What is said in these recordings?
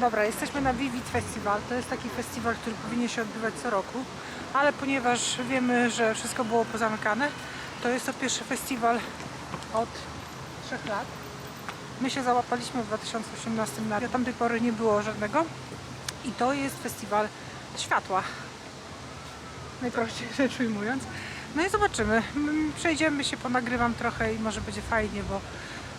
Dobra, jesteśmy na Vivid Festival. To jest taki festiwal, który powinien się odbywać co roku, ale ponieważ wiemy, że wszystko było pozamykane, to jest to pierwszy festiwal od trzech lat. My się załapaliśmy w 2018 na od tamtej pory nie było żadnego i to jest festiwal światła. Najprościej rzecz ujmując. No i zobaczymy. Przejdziemy się, ponagrywam trochę i może będzie fajnie, bo,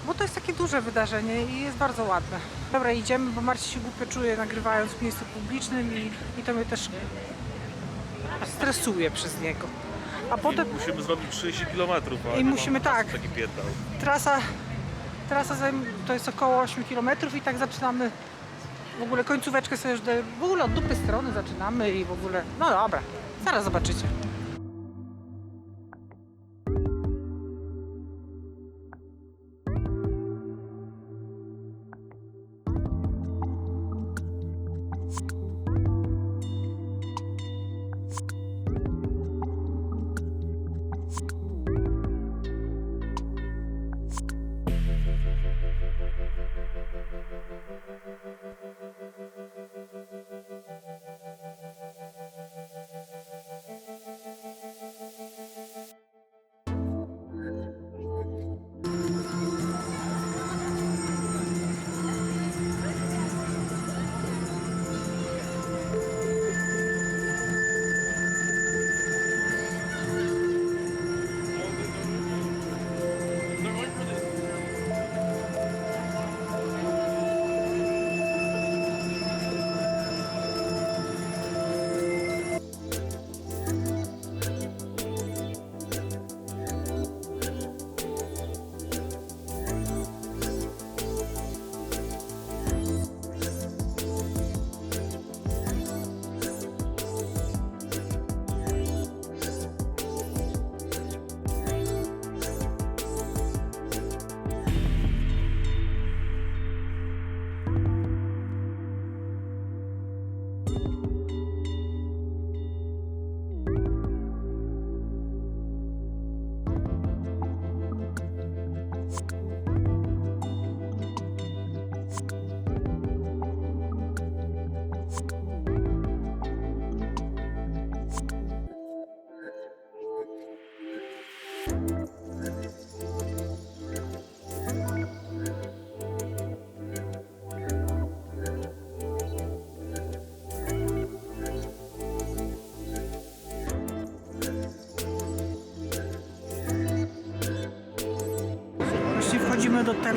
bo to jest takie duże wydarzenie i jest bardzo ładne. Dobra, idziemy, bo Marcin się głupio czuje nagrywając w miejscu publicznym i, i to mnie też stresuje przez niego. A potem I musimy zrobić 30 km. a I nie musimy mam czasu tak. Taki pierdol. trasa, trasa zajm- to jest około 8 km i tak zaczynamy w ogóle końcóweczkę sobie już do, w ogóle od dupy strony zaczynamy i w ogóle, no dobra, zaraz zobaczycie.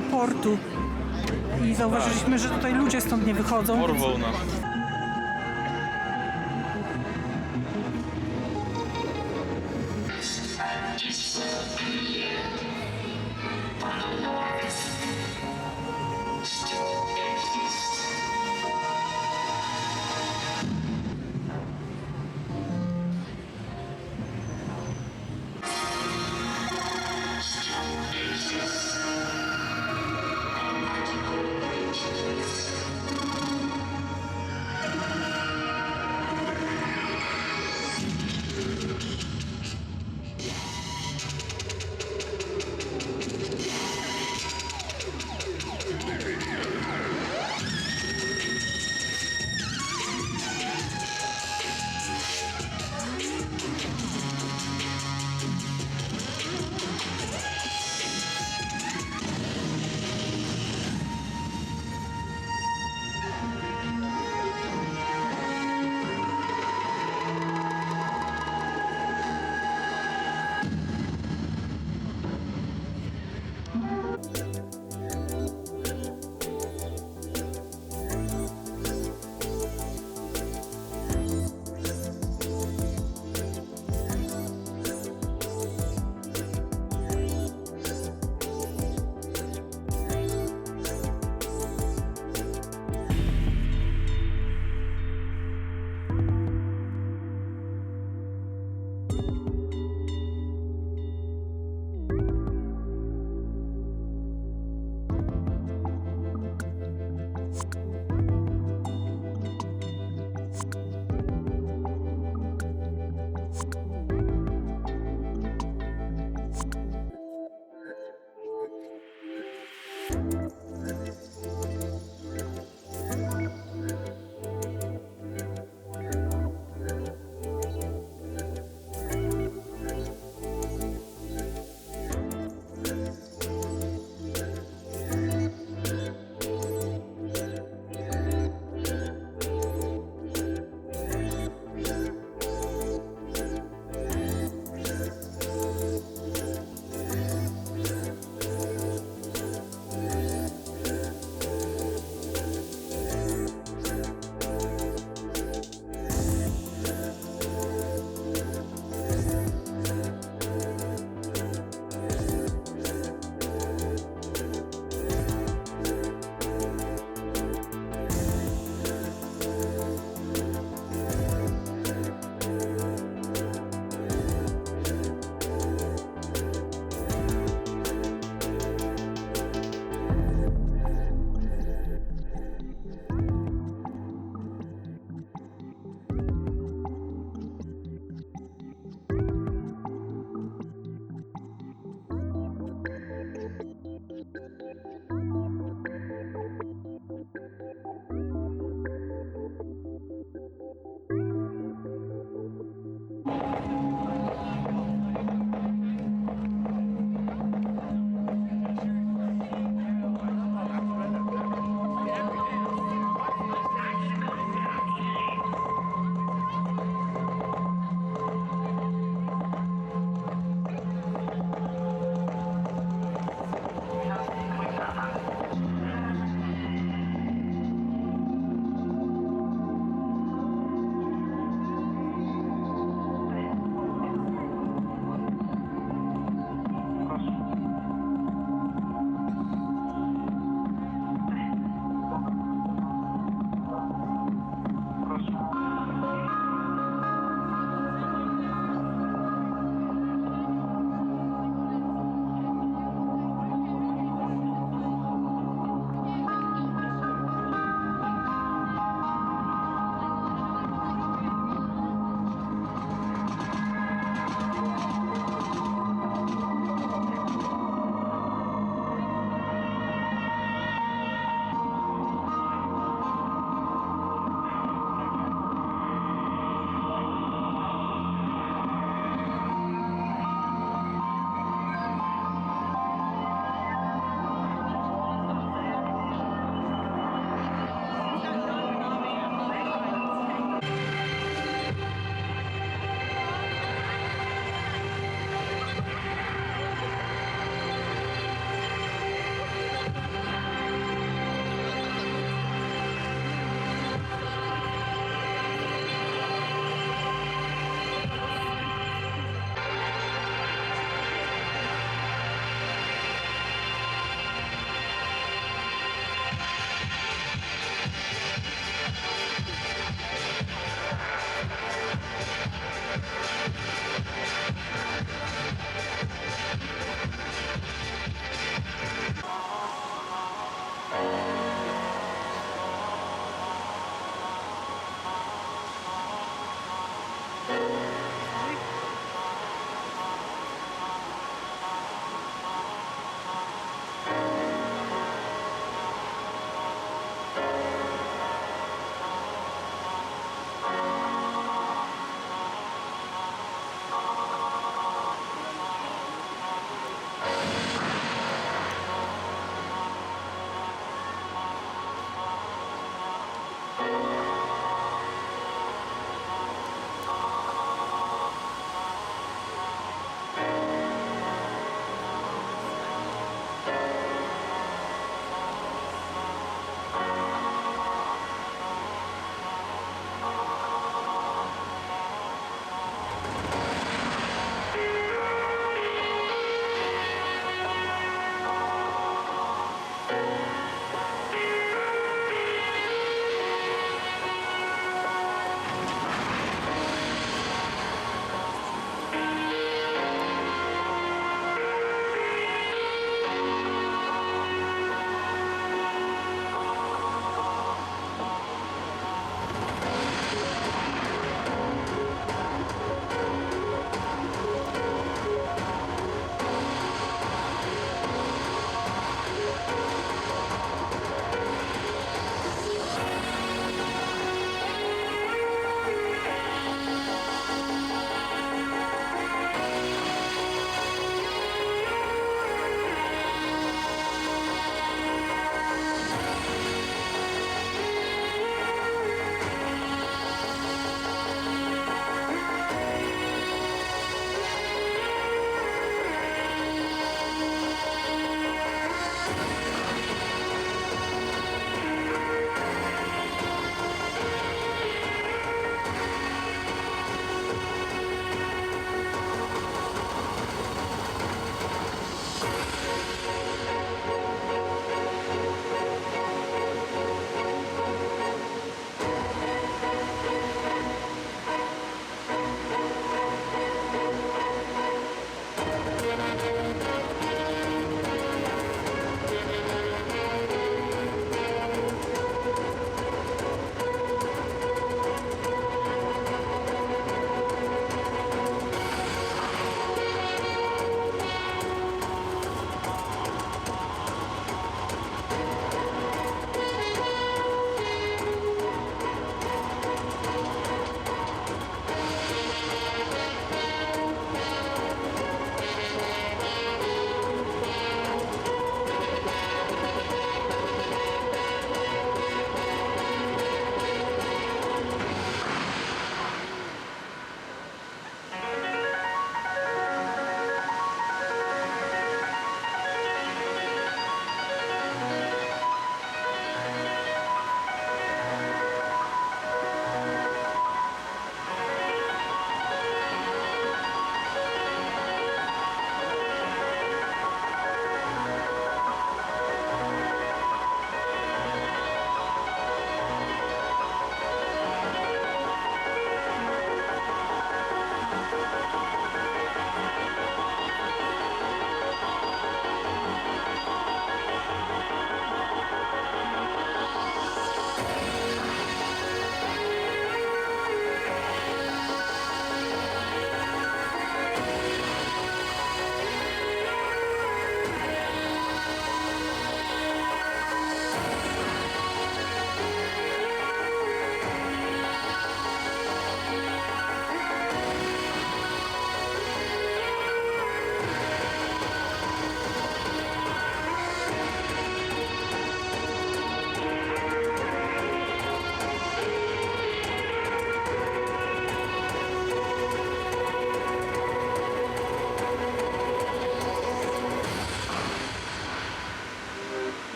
Teleportu i zauważyliśmy, że tutaj ludzie stąd nie wychodzą. Porwał nas.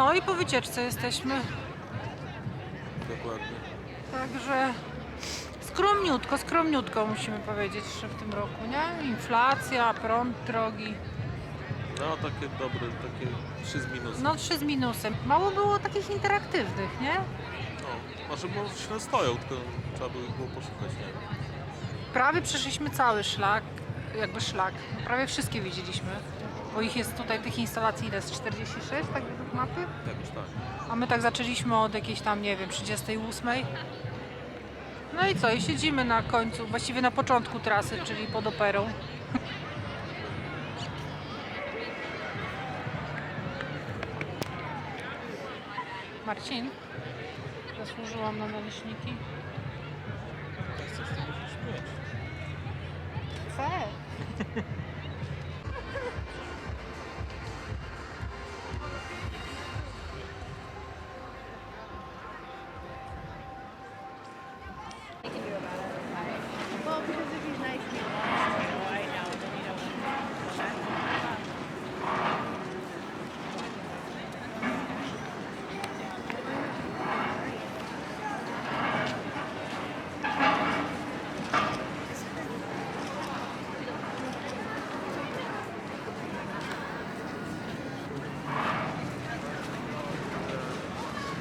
No i po wycieczce jesteśmy. Dokładnie. Także skromniutko, skromniutko musimy powiedzieć, że w tym roku, nie? Inflacja, prąd drogi. No takie dobre, takie 3 z minusem. No trzy z minusem. Mało było takich interaktywnych, nie? No, znaczy może się stoją, tylko trzeba by ich było poszukać, nie? Prawie przeszliśmy cały szlak, jakby szlak. No, prawie wszystkie widzieliśmy. Bo ich jest tutaj, tych instalacji ile? Z 46, tak według mapy? Jakoś tak. A my tak zaczęliśmy od jakiejś tam, nie wiem, 38. No i co? I siedzimy na końcu, właściwie na początku trasy, czyli pod operą. Marcin, zasłużyłam na naleśniki. Chcesz musisz mieć. Chcę.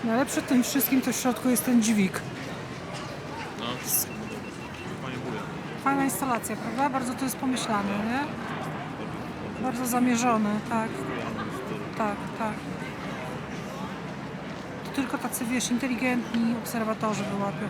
No ale przy tym wszystkim to w środku jest ten dźwig. No, fajnie buja. Fajna instalacja, prawda? Bardzo to jest pomyślane, nie? Bardzo zamierzone, tak. Tak, tak. To tylko tacy, wiesz, inteligentni obserwatorzy wyłapią.